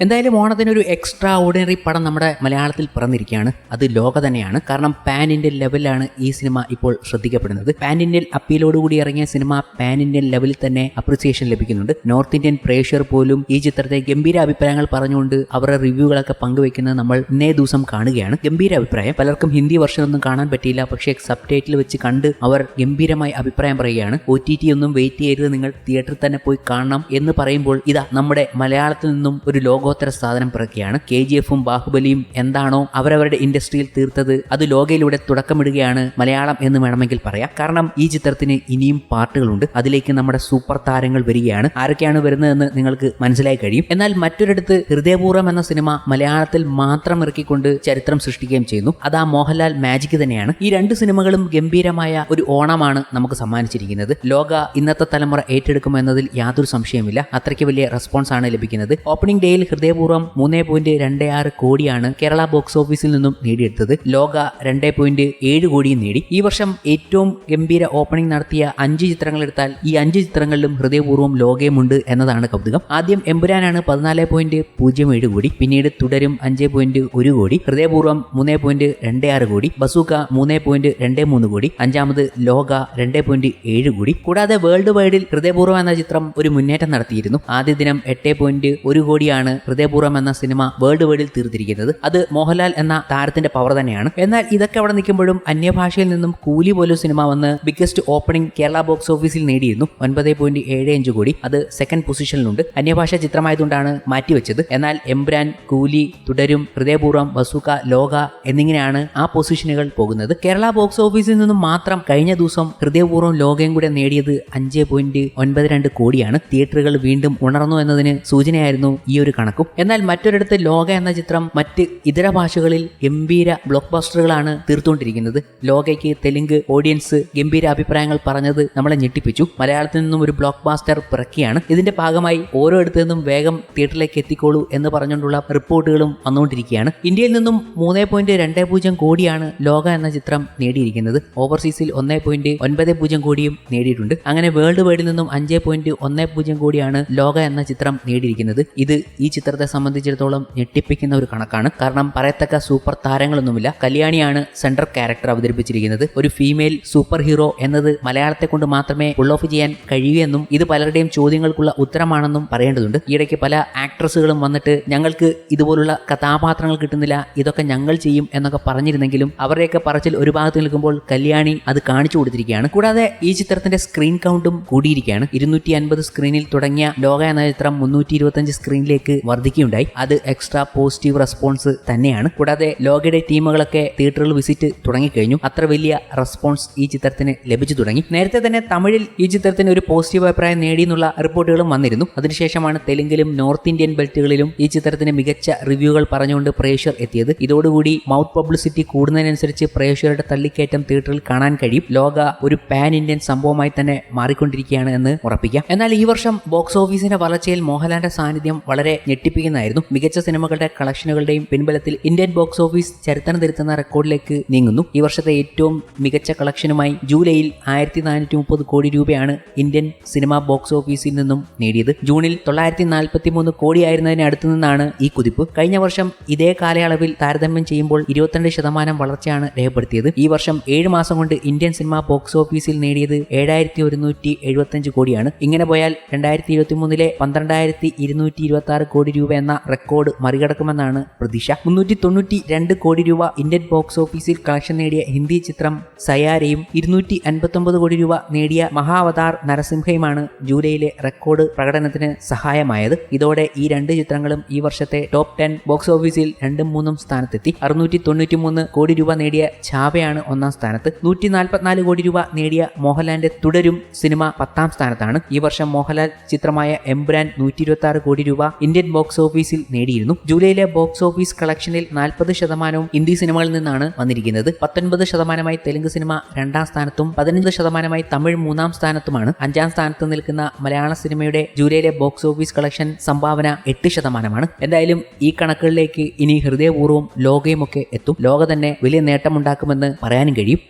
എന്തായാലും ഓണത്തിന് ഒരു എക്സ്ട്രാ ഓർഡിനറി പടം നമ്മുടെ മലയാളത്തിൽ പിറന്നിരിക്കുകയാണ്. അത് ലോക തന്നെയാണ്. കാരണം പാൻ ഇന്ത്യൻ ലെവലിലാണ് ഈ സിനിമ ഇപ്പോൾ ശ്രദ്ധിക്കപ്പെടുന്നത്. പാൻ ഇന്ത്യൻ അപ്പീലോടുകൂടി ഇറങ്ങിയ സിനിമ പാൻ ഇന്ത്യൻ ലെവലിൽ തന്നെ അപ്രിസിയേഷൻ ലഭിക്കുന്നുണ്ട്. നോർത്ത് ഇന്ത്യൻ പ്രേക്ഷകർ പോലും ഈ ചിത്രത്തെ ഗംഭീര അഭിപ്രായങ്ങൾ പറഞ്ഞുകൊണ്ട് അവരുടെ റിവ്യൂകളൊക്കെ പങ്കുവെക്കുന്നത് നമ്മൾ ഇന്നേ ദിവസം കാണുകയാണ്. ഗംഭീര അഭിപ്രായം. പലർക്കും ഹിന്ദി വർഷം ഒന്നും കാണാൻ പറ്റിയില്ല. പക്ഷേ സബ് ടൈറ്റിൽ വെച്ച് കണ്ട് അവർ ഗംഭീരമായി അഭിപ്രായം പറയുകയാണ്. ഒ ടി ടി ഒന്നും വെയിറ്റ് ചെയ്യരുത്. നിങ്ങൾ തിയേറ്ററിൽ തന്നെ പോയി കാണണം എന്ന് പറയുമ്പോൾ ഇതാ നമ്മുടെ മലയാളത്തിൽ നിന്നും ഒരു ലോകോത്തര സാധനം പിറക്കുകയാണ് കെ ജി എഫും ബാഹുബലിയും എന്താണോ അവരവരുടെ ഇൻഡസ്ട്രിയിൽ തീർത്തത് അത് ലോകയിലൂടെ തുടക്കമിടുകയാണ് മലയാളം എന്ന് വേണമെങ്കിൽ പറയാം. കാരണം ഈ ചിത്രത്തിന് ഇനിയും പാർട്ടുകളുണ്ട് അതിലേക്ക് നമ്മുടെ സൂപ്പർ താരങ്ങൾ വരികയാണ്. ആരൊക്കെയാണ് വരുന്നതെന്ന് നിങ്ങൾക്ക് മനസ്സിലായി കഴിയും. എന്നാൽ മറ്റൊരിടത്ത് ഹൃദയപൂർവം എന്ന സിനിമ മലയാളത്തിൽ മാത്രം ഇറക്കിക്കൊണ്ട് ചരിത്രം സൃഷ്ടിക്കുകയും ചെയ്യുന്നു. അത് ആ മോഹൻലാൽ മാജിക് തന്നെയാണ്. ഈ രണ്ട് സിനിമകളും ഗംഭീരമായ ഒരു ഓണമാണ് നമുക്ക് സമ്മാനിച്ചിരിക്കുന്നത്. ലോക ഇന്നത്തെ തലമുറ ഏറ്റെടുക്കുമെന്നതിൽ യാതൊരു സംശയമില്ല അത്രയ്ക്ക് വലിയ റെസ്പോൺസ് ആണ് ലഭിക്കുന്നത്. ഓപ്പണിംഗ് ഡേയിൽ ഹൃദയപൂർവം മൂന്ന് പോയിന്റ് രണ്ട് ആറ് കോടിയാണ് കേരള ബോക്സ് ഓഫീസിൽ നിന്നും നേടിയെടുത്തത്. ലോക രണ്ട് പോയിന്റ് ഏഴ് കോടിയും നേടി. ഈ വർഷം ഏറ്റവും ഗംഭീര ഓപ്പണിംഗ് നടത്തിയ അഞ്ച് ചിത്രങ്ങൾ എടുത്താൽ ഈ അഞ്ച് ചിത്രങ്ങളിലും ഹൃദയപൂർവം ലോകയുമുണ്ട് എന്നതാണ് കൗതുകം. ആദ്യം എമ്പുരാനാണ് പതിനാല് പോയിന്റ് പൂജ്യം ഏഴ് കോടി പിന്നീട് തുടരും അഞ്ച് പോയിന്റ് ഒരു കോടി ഹൃദയപൂർവം മൂന്ന് പോയിന്റ് രണ്ട് ആറ് കോടി ബസൂക്ക മൂന്ന് പോയിന്റ് രണ്ട് മൂന്ന് കോടി അഞ്ചാമത് ലോക രണ്ട് പോയിന്റ് ഏഴ് കോടി. കൂടാതെ വേൾഡ് വൈഡിൽ ഹൃദയപൂർവം എന്ന ചിത്രം ഒരു മുന്നേറ്റം നടത്തിയിരുന്നു. ആദ്യ ദിനം എട്ട് പോയിന്റ് ഒരു കോടിയാണ് ഹൃദയപൂർവം എന്ന സിനിമ വേൾഡ് വൈഡിൽ തീർത്തിരിക്കുന്നത്. അത് മോഹൻലാൽ എന്ന താരത്തിന്റെ പവർ തന്നെയാണ്. എന്നാൽ ഇതൊക്കെ അവിടെ നിൽക്കുമ്പോഴും അന്യഭാഷയിൽ നിന്നും കൂലി പോലും സിനിമ വന്ന് ബിഗ്ഗസ്റ്റ് ഓപ്പണിംഗ് കേരള ബോക്സ് ഓഫീസിൽ നേടിയിരുന്നു. ഒൻപത് പോയിന്റ് ഏഴ് അഞ്ച് കോടി. അത് സെക്കൻഡ് പൊസിഷനിലുണ്ട് അന്യഭാഷ ചിത്രമായതുകൊണ്ടാണ് മാറ്റിവെച്ചത്. എന്നാൽ എംബ്രാൻ കൂലി തുടരും ഹൃദയപൂർവം വസുക ലോക എന്നിങ്ങനെയാണ് ആ പൊസിഷനുകൾ പോകുന്നത്. കേരള ബോക്സ് ഓഫീസിൽ നിന്നും മാത്രം കഴിഞ്ഞ ദിവസം ഹൃദയപൂർവം ലോകയും കൂടെ നേടിയത് അഞ്ച് പോയിന്റ് ഒൻപത് രണ്ട് കോടിയാണ്. തിയേറ്ററുകൾ വീണ്ടും ഉണർന്നു എന്നതിന് സൂചനയായിരുന്നു ഈ ഒരു കണക്കും. എന്നാൽ മറ്റൊരിടത്ത് ലോക എന്ന ചിത്രം മറ്റ് ഇതര ഭാഷകളിൽ ഗംഭീര ബ്ലോക്ക് ബസ്റ്ററുകളാണ് തീർത്തുകൊണ്ടിരിക്കുന്നത്. ലോകയ്ക്ക് തെലുങ്ക് ഓഡിയൻസ് ഗംഭീര അഭിപ്രായങ്ങൾ പറഞ്ഞത് നമ്മളെ ഞെട്ടിപ്പിച്ചു. മലയാളത്തിൽ നിന്നും ഒരു ബ്ലോക്ക് ബാസ്റ്റർ പിറക്കിയാണ്. ഇതിന്റെ ഭാഗമായി ഓരോ ഇടത്തു നിന്നും വേഗം തിയേറ്ററിലേക്ക് എത്തിക്കോളൂ എന്ന് പറഞ്ഞുകൊണ്ടുള്ള റിപ്പോർട്ടുകളും വന്നുകൊണ്ടിരിക്കുകയാണ്. ഇന്ത്യയിൽ നിന്നും മൂന്ന് പോയിന്റ് രണ്ട് പൂജ്യം കോടിയാണ് ലോക എന്ന ചിത്രം നേടിയിരിക്കുന്നത്. ഓവർസീസിൽ ഒന്ന് പോയിന്റ് ഒൻപത് പൂജ്യം കോടിയും നേടിയിട്ടുണ്ട്. അങ്ങനെ വേൾഡ് വൈഡിൽ നിന്നും അഞ്ച് പോയിന്റ് ഒന്ന് പൂജ്യം കോടിയാണ് ലോക എന്ന ചിത്രം നേടിയിരിക്കുന്നത്. ഇത് ഈ ചിത്രത്തെ സംബന്ധിച്ചിടത്തോളം ഞെട്ടിപ്പിക്കുന്ന ഒരു കണക്കാണ്. കാരണം പറയത്തക്ക സൂപ്പർ താരങ്ങളൊന്നുമില്ല. കല്യാണിയാണ് സെൻട്രൽ ക്യാരക്ടർ അവതരിപ്പിച്ചിരിക്കുന്നത്. ഒരു ഫീമെയിൽ സൂപ്പർ ഹീറോ എന്നത് മലയാളത്തെ കൊണ്ട് മാത്രമേ പുൾ ഓഫ് ചെയ്യാൻ കഴിയൂയെന്നും ഇത് പലരുടെയും ചോദ്യങ്ങൾക്കുള്ള ഉത്തരമാണെന്നും പറയേണ്ടതുണ്ട്. ഈയിടയ്ക്ക് പല ആക്ട്രസുകളും വന്നിട്ട് ഞങ്ങൾക്ക് ഇതുപോലുള്ള കഥാപാത്രങ്ങൾ കിട്ടുന്നില്ല ഇതൊക്കെ ഞങ്ങൾ ചെയ്യും എന്നൊക്കെ പറഞ്ഞിരുന്നെങ്കിലും അവരുടെയൊക്കെ പറച്ചിൽ ഒരു ഭാഗത്ത് നിൽക്കുമ്പോൾ കല്യാണി അത് കാണിച്ചു കൊടുത്തിരിക്കുകയാണ്. കൂടാതെ ഈ ചിത്രത്തിന്റെ സ്ക്രീൻ കൗണ്ടും കൂടിയിരിക്കുകയാണ്. ഇരുന്നൂറ്റി അൻപത് സ്ക്രീനിൽ തുടങ്ങിയ ലോക എന്ന ചിത്രം മുന്നൂറ്റി ഇരുപത്തഞ്ച് സ്ക്രീനിലേക്ക് വർദ്ധിക്കുകയുണ്ടായി അത് എക്സ്ട്രാ പോസിറ്റീവ് റെസ്പോൺസ് തന്നെയാണ്. കൂടാതെ ലോകയുടെ ടീമുകളൊക്കെ തിയേറ്ററിൽ വിസിറ്റ് തുടങ്ങിക്കഴിഞ്ഞു. അത്ര വലിയ റെസ്പോൺസ് ഈ ചിത്രത്തിന് ലഭിച്ചു തുടങ്ങി. നേരത്തെ തന്നെ തമിഴിൽ ഈ ചിത്രത്തിന് ഒരു പോസിറ്റീവ് അഭിപ്രായം നേടിയെന്നുള്ള റിപ്പോർട്ടുകളും വന്നിരുന്നു. അതിനുശേഷമാണ് തെലുങ്കിലും നോർത്ത് ഇന്ത്യൻ ബെൽറ്റുകളിലും ഈ ചിത്രത്തിന് മികച്ച റിവ്യൂകൾ പറഞ്ഞുകൊണ്ട് പ്രേക്ഷർ എത്തിയത്. ഇതോടുകൂടി മൗത്ത് പബ്ലിസിറ്റി കൂടുന്നതിനനുസരിച്ച് പ്രേക്ഷകരുടെ തള്ളിക്കയറ്റം തിയേറ്ററിൽ കാണാൻ കഴിയും. ലോക ഒരു പാൻ ഇന്ത്യൻ സംഭവമായി തന്നെ മാറിക്കൊണ്ടിരിക്കുകയാണ് എന്ന് ഉറപ്പിക്കാം. എന്നാൽ ഈ വർഷം ബോക്സ് ഓഫീസിന്റെ വളർച്ചയിൽ മോഹൻലാലിന്റെ സാന്നിധ്യം വളരെ ഞെട്ടിപ്പിക്കുന്നതായിരുന്നു. മികച്ച സിനിമകളുടെ കളക്ഷനുകളുടെയും പിൻബലത്തിൽ ഇന്ത്യൻ ബോക്സ് ഓഫീസ് ചരിത്രം തിരുത്തുന്ന റെക്കോർഡിലേക്ക് നീങ്ങുന്നു. ഈ വർഷത്തെ ഏറ്റവും മികച്ച കളക്ഷനുമായി ജൂലൈയിൽ ആയിരത്തി നാനൂറ്റി മുപ്പത് കോടി രൂപയാണ് ഇന്ത്യൻ സിനിമ ബോക്സ് ഓഫീസിൽ നിന്നും നേടിയത്. ജൂണിൽ തൊള്ളായിരത്തി നാൽപ്പത്തി മൂന്ന് കോടിയായിരുന്നതിന് അടുത്തു നിന്നാണ് ഈ കുതിപ്പ്. കഴിഞ്ഞ വർഷം ഇതേ കാലയളവിൽ താരതമ്യം ചെയ്യുമ്പോൾ ഇരുപത്തിരണ്ട് ശതമാനം വളർച്ചയാണ് രേഖപ്പെടുത്തിയത്. ഈ വർഷം ഏഴ് മാസം കൊണ്ട് ഇന്ത്യൻ സിനിമ ബോക്സ് ഓഫീസിൽ നേടിയത് ഏഴായിരത്തി ഒരുന്നൂറ്റി എഴുപത്തഞ്ച് കോടിയാണ്. ഇങ്ങനെ പോയാൽ രണ്ടായിരത്തി ഇരുപത്തി മൂന്നിലെ പന്ത്രണ്ടായിരത്തി ഇരുന്നൂറ്റി ഇരുപത്തി ആറ് കോടി രൂപ എന്ന റെക്കോർഡ് മറികടക്കുമെന്നാണ് പ്രതീക്ഷ. മുന്നൂറ്റി തൊണ്ണൂറ്റി രണ്ട് കോടി രൂപ ഇന്ത്യൻ ബോക്സ് ഓഫീസിൽ കളക്ഷൻ നേടിയ ഹിന്ദി ചിത്രം സയാരയും ഇരുന്നൂറ്റി അൻപത്തൊമ്പത് കോടി രൂപ നേടിയ മഹാവതാർ നരസിംഹയുമാണ് ജൂലൈയിലെ റെക്കോർഡ് പ്രകടനത്തിന് സഹായമായത്. ഇതോടെ ഈ രണ്ട് ചിത്രങ്ങളും ഈ വർഷത്തെ ടോപ്പ് ടെൻ ബോക്സ് ഓഫീസിൽ രണ്ടും മൂന്നും സ്ഥാനത്തെത്തി. അറുന്നൂറ്റി തൊണ്ണൂറ്റി മൂന്ന് കോടി രൂപ നേടിയ ഛാവയാണ് ഒന്നാം സ്ഥാനത്ത്. നൂറ്റി നാൽപ്പത്തിനാല് കോടി രൂപ നേടിയ മോഹൻലാലിന്റെ തുടരും സിനിമ പത്താം സ്ഥാനത്താണ്. ഈ വർഷം മോഹൻലാൽ ചിത്രമായ എംബ്രാൻ നൂറ്റി ഇരുപത്തി ആറ് കോടി രൂപ ഇന്ത്യൻ ബോക്സ് ഓഫീസിൽ നേടിയിരുന്നു. ജൂലൈയിലെ ബോക്സ് ഓഫീസ് കളക്ഷനിൽ നാൽപ്പത് ശതമാനവും ഹിന്ദി സിനിമകളിൽ നിന്നാണ് വന്നിരിക്കുന്നത്. പത്തൊൻപത് ശതമാനമായി തെലുങ്ക് സിനിമ രണ്ടാം സ്ഥാനത്തും പതിനഞ്ച് ശതമാനമായി തമിഴ് മൂന്നാം സ്ഥാനത്തുമാണ്. അഞ്ചാം സ്ഥാനത്ത് നിൽക്കുന്ന മലയാള സിനിമയുടെ ജൂലൈയിലെ ബോക്സ് ഓഫീസ് കളക്ഷൻ സംഭാവന എട്ട് ശതമാനമാണ്. എന്തായാലും ഈ കണക്കുകളിലേക്ക് ഇനി ഹൃദയപൂർവം ലോകയുമൊക്കെ എത്തും. ലോക തന്നെ വലിയ നേട്ടമുണ്ടാക്കുമെന്ന് പറയാനും കഴിയും.